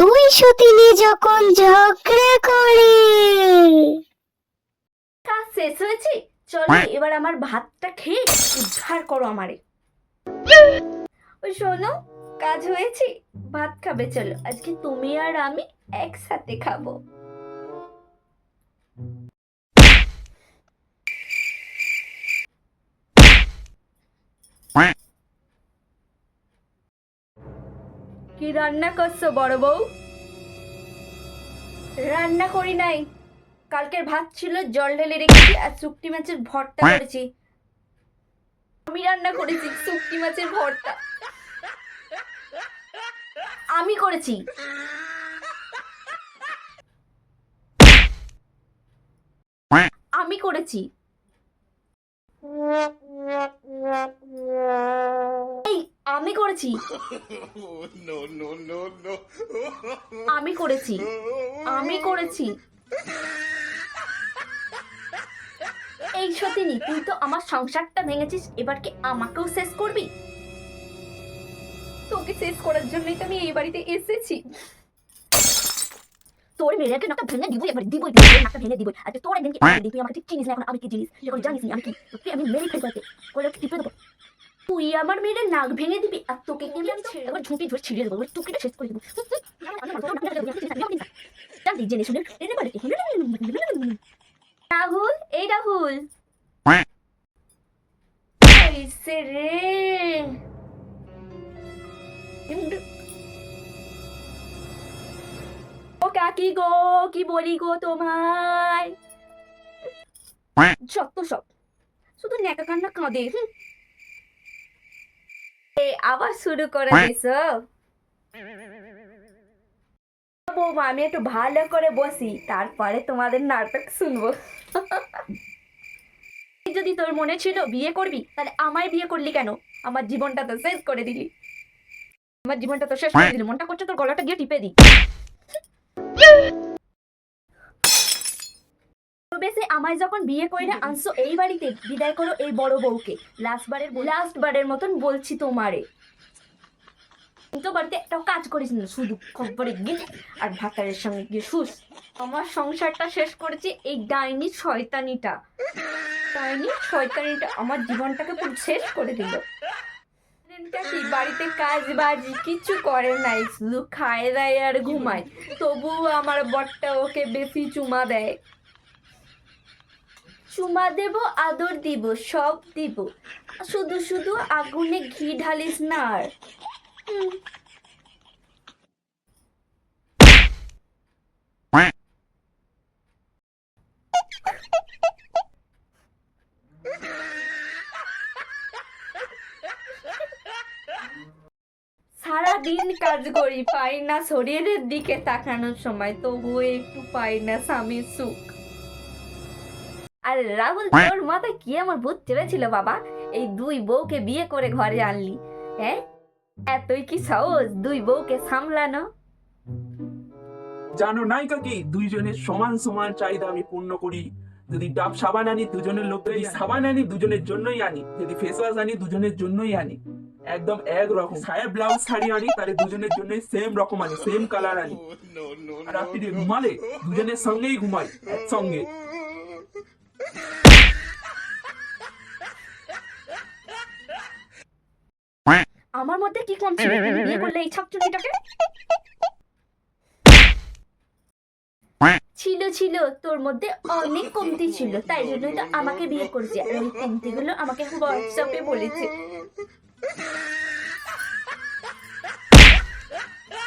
দুই সতিনী যখন ঝগড়া করে। কাজ শেষ হয়েছে? চলো এবার আমার ভাতটা খেয়ে উদ্ধার করো আমারে। ওই শোনো কাজ হয়েছে। ভাত খাবে চলো। আজকে তুমি আর আমি একসাথে খাব। কি রান্না করছ, বড় বউ? রান্না করি নাই। কালকের ভাত ছিল জল ঢেলে রেখেছি আর শুকটি মাছের ভর্তা করেছি। আমি রান্না করেছি শুকটি মাছের ভর্তা। আমি করেছি। আমি করেছি। আমি করেছি. আমি করেছি। আমি করেছি। এই সতিনি তুই তো আমার সংসারটা ভেঙেছিস এবার কি আমাকেও শেষ করবি? তোকে শেষ করার জন্যই তো আমি এই বাড়িতে এসেছি। তোর মেয়েকে নাকটা ভেঙে দিবই এবার দিবই নাকটা ভেঙে দিবই। আচ্ছা তোর একদিন কি আমাকে তুই আমাকে ঠিক চিনিস না এখন আমি কি জিনিস যখন জানিস আমি কি তোকে আমি মেরে ফেলব করে টিপে দেবো। তুই আমার মেয়ের নাক ভেঙে দিবি আর তোকে কি আমি ছেড়ে ধরে দেবো টুকিটা শেষ করে দেবো। জেনে শুনে এনে রাহুল এই রাহুল। রে। ও কাকি গো কি বলি গো তোমায়? যত সব শুধু ন্যাকা কান্না কাঁদে আবার শুরু করে দিছ? বৌমা আমি একটু ভালো করে বসি তারপরে তোমাদের নাটক শুনব। যদি তোর মনে ছিল বিয়ে করবি তাহলে আমায় বিয়ে করলি কেন? আমার জীবনটা তো শেষ করে দিলি। আমার জীবনটা তো শেষ করে দিলি মনটা করছে তোর গলাটা গিয়ে টিপে দি বেশি আমায় যখন বিয়ে করে আনছো এই বাড়িতে বিদায় করো এই বড় বউকে। লাস্ট বারের লাস্ট বারের মতন বলছি তোমারে। তো বাড়িতে একটাও কাজ করিস না শুধু খবরে গিয়ে আর ভাতারের সঙ্গে গিয়ে শুস। আমার সংসারটা শেষ করেছে এই ডাইনি শয়তানিটা। ডাইনি শয়তানিটা আমার জীবনটাকে পুরো শেষ করে দিল। কি? বাড়িতে কাজ বাজি কিছু করে নাই শুধু খায় দেয় আর ঘুমায়। তবুও আমার বরটা ওকে বেশি চুমা দেয়। চুমা দেব, আদর দিব, সব দিব। শুধু শুধু আগুনে ঘি ঢালিস না আর। সারাদিন কাজ করি, পাই না শরীরের দিকে তাকানোর সময়, তবুও একটু পাই না স্বামীর সুখ। আরে রাহুল তোর মাথায় কি আমার ভূত চেপেছিল বাবা? এই দুই বউকে বিয়ে করে ঘরে আনলি হ্যাঁ? এতই কি সাহস দুই বউকে সামলানো? জানো নায়িকা কি? দুইজনের সমান সমান চাহিদা আমি পূর্ণ করি। যদি ডাব সাবান আনি দুজনের লোক যদি সাবান আনি দুজনের জন্যই আনি। যদি ফেস ওয়াশ আনি দুজনের জন্যই আনি। একদম এক রকম সায়া ব্লাউজ শাড়ি আনি তাহলে দুজনের জন্যই সেম রকম আনি সেম কালার আনি। Oh, রাত্রিরে ঘুমালে দুজনের সঙ্গেই ঘুমাই একসঙ্গে। আমার মধ্যে কি কম ছিল? বিয়ে করলে এই ছাকচুকিটাকে ছিল ছিল। তোর মধ্যে অনেক কমতি ছিল, তাই জন্যই তো আমাকে বিয়ে করেছে। আর ওই কমতিগুলো আমাকে হোয়াটসঅ্যাপে বলেছে।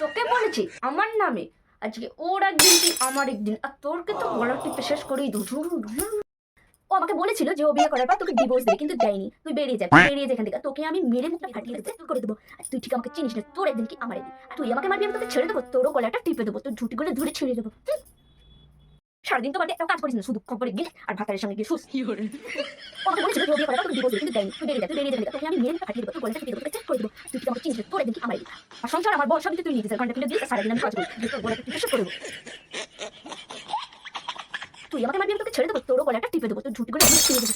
তোকে বলেছি, আমার নামে। আজকে ওর একদিন আমার একদিন। আর তোরকে তো গলা টিপে শেষ করেই দু ও আমাকে বলেছিল যে ও বিয়ে করার পর তোকে ডিভোর্স দেবে কিন্তু দেয়নি। তুই বেরিয়ে যা বেরিয়ে যা এখান থেকে। তোকে আমি মেরে মুখটা ফাটিয়ে দেবো করে দেবো। আর তুই ঠিক আমাকে চিনিস না তোর একদিন কি আমার একদিন আর তুই আমাকে মারবি আমি তোকে ছেড়ে দেবো তোরও গলাটা টিপে দেবো তোর ঝুটিগুলো ধরে ছেড়ে দেবো। সারাদিন তো একটা কাজ করিস না শুধু খবরে গিয়ে আর ভাতারের সঙ্গে গিয়ে শুস। আমাকে বলেছিল যে ও বিয়ে করার পর তোকে ডিভোর্স দেবে কিন্তু দেয়নি। তুই বেরিয়ে যা তুই বেরিয়ে যা এখান থেকে। তোকে আমি মেরে মুখটা ফাটিয়ে দেবো তোর গলাটা টিপে দেবো তোকে চেক করে দেবো। তুই ঠিক আমাকে চিনিস না তোর একদিন কি আমার একদিন আর সংসার আমার বল সব কিছু তুই নিয়ে দিস ঘণ্টা কিনে দিস সারাদিন আমি কাজ করি তোর গলাটা টিপে শেষ করে দেবো। তুই আমাকে মারবি আমি তোকে ছেড়ে দেবো। তোরও গলাটা টিপে দেবো তোর ধরে ছেড়ে দেবো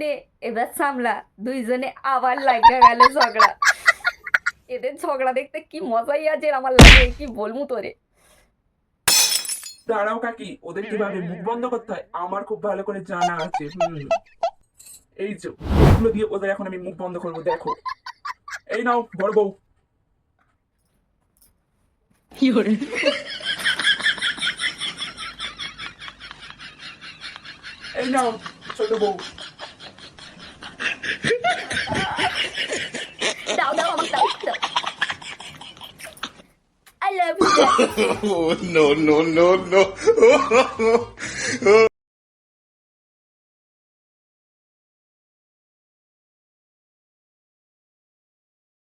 নে এবার সামলা। দুইজনে আবার লাগা গেল ঝগড়া। এদের ঝগড়া দেখতে কি মজাই আছে আমার লাগে কি বলব তোরে? দাঁড়াও কাকি ওদের কীভাবে মুখ বন্ধ করতে হয় আমার খুব ভালো করে জানা আছে এই যে এগুলো দিয়ে ওদের এখন আমি মুখ বন্ধ করব দেখো। এই নাও বড় বউ। em nào sôi đồ bù đau đau mà bắt đầu I love you. no, no, no, no.